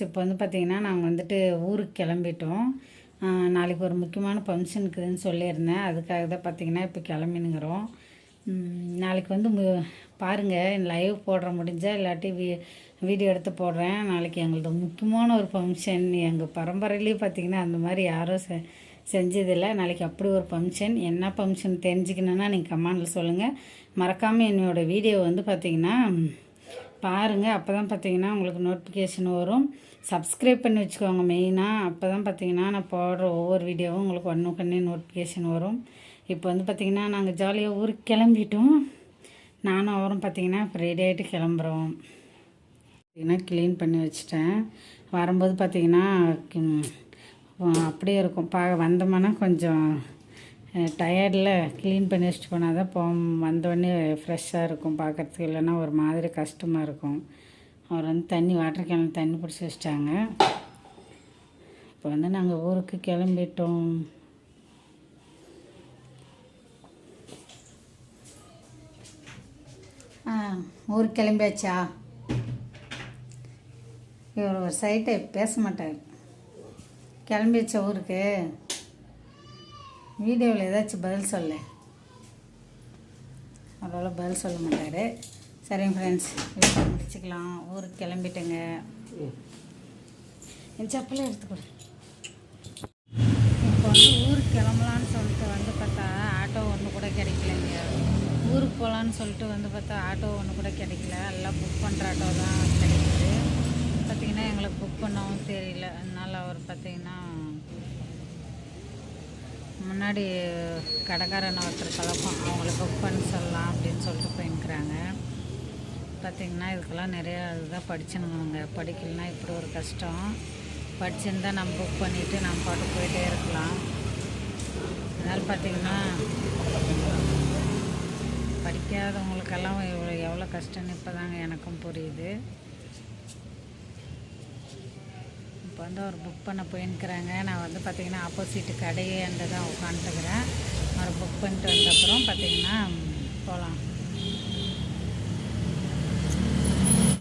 இப்போ வந்து பார்த்திங்கன்னா நாங்கள் வந்துட்டு ஊருக்கு கிளம்பிட்டோம். நாளைக்கு ஒரு முக்கியமான ஃபங்க்ஷன் இருக்குதுன்னு சொல்லியிருந்தேன். அதுக்காக தான் பார்த்திங்கன்னா இப்போ கிளம்பினுங்கிறோம். நாளைக்கு வந்து மு- பாருங்கள் லைவ் போடுற முடிஞ்சால் இல்லாட்டி வீ வீடியோ எடுத்து போடுறேன். நாளைக்கு எங்களது முக்கியமான ஒரு ஃபங்க்ஷன். எங்கள் பரம்பரையிலேயே பார்த்திங்கன்னா அந்த மாதிரி யாரும் செ செஞ்சதில்லை. நாளைக்கு அப்படி ஒரு ஃபங்க்ஷன். என்ன ஃபங்க்ஷன் தெரிஞ்சுக்கணுன்னா நீங்கள் கமாண்டில் சொல்லுங்கள் மறக்காமல் என்னோடய வீடியோ வந்து பார்த்திங்கன்னா பாருங்கள் அப்போ தான் பார்த்தீங்கன்னா உங்களுக்கு நோட்டிஃபிகேஷன் வரும். சப்ஸ்கிரைப் பண்ணி வச்சுக்கோங்க மெயினாக அப்போ தான் பார்த்தீங்கன்னா நான் போடுற ஒவ்வொரு வீடியோவும் உங்களுக்கு ஒன்று கண்ணே நோட்டிஃபிகேஷன் வரும். இப்போ வந்து பார்த்திங்கன்னா நாங்கள் ஜாலியாக ஊருக்கு கிளம்பிட்டோம். நானும் அவரும் பார்த்தீங்கன்னா இப்போ ரெடி ஆகிட்டு கிளம்புறோம். பார்த்திங்கன்னா க்ளீன் பண்ணி வச்சுட்டேன். வரும்போது பார்த்திங்கன்னா அப்படியே இருக்கும். பா வந்தோம்னா கொஞ்சம் டயர்டில் க்ளீன் பண்ணி வச்சுட்டு போனால் தான் போ வந்தோடனே ஃப்ரெஷ்ஷாக இருக்கும் பார்க்குறதுக்கு இல்லைன்னா ஒரு மாதிரி கஷ்டமாக இருக்கும். அவர் வந்து தண்ணி வாட்டர் கேனில் தண்ணி பிடிச்சி வச்சிட்டாங்க. இப்போ வந்து நாங்கள் ஊருக்கு கிளம்பிட்டோம். ஆ ஊருக்கு கிளம்பியாச்சா? இவர் ஒரு சைட்டை பேச மாட்டார். கிளம்பியாச்சா ஊருக்கு? வீடியோவில் ஏதாச்சும் பதில் சொல்லு. அவ்வளோ பதில் சொல்ல மாட்டார். சரிங்க ஃப்ரெண்ட்ஸ் வீட்டில் முடிச்சுக்கலாம். ஊருக்கு கிளம்பிட்டேங்க. என் செப்பலே எடுத்துக்கொடு இப்போ வந்து ஊருக்கு கிளம்பலான்னு சொல்லிட்டு வந்து பார்த்தா ஆட்டோ ஒன்று கூட கிடைக்கலங்க. ஊருக்கு போகலான்னு சொல்லிட்டு வந்து பார்த்தா ஆட்டோ ஒன்று கூட கிடைக்கல. எல்லாம் புக் பண்ணுற ஆட்டோ தான் கிடைக்குது. பார்த்தீங்கன்னா எங்களுக்கு புக் பண்ணவும் தெரியல. அதனால் அவர் பார்த்திங்கன்னா முன்னாடி கடைக்காரன் ஒருத்தர் கலப்போம் அவங்கள புக் பண்ண சொல்லலாம் அப்படின்னு சொல்லிட்டு போயிருக்கிறாங்க பார்த்திங்கன்னா இதுக்கெல்லாம் நிறையா இதுதான் படிச்சுனுங்க படிக்கலைன்னா இப்படி ஒரு கஷ்டம். படிச்சிருந்தா நம்ம புக் பண்ணிவிட்டு நம்ம பாட்டு போயிட்டே இருக்கலாம். அதனால் பார்த்திங்கன்னா படிக்காதவங்களுக்கெல்லாம் எவ்வளோ எவ்வளோ கஷ்டம்னு இப்போ தாங்க எனக்கும் புரியுது. இப்போ வந்து அவர் புக் பண்ண போயிருக்கிறாங்க. நான் வந்து பார்த்திங்கன்னா ஆப்போசிட் கடையாண்டு தான் உட்காந்துக்கிறேன் ஒரு புக் பண்ணிட்டு வந்த அப்புறம் பார்த்திங்கன்னா போகலாம்.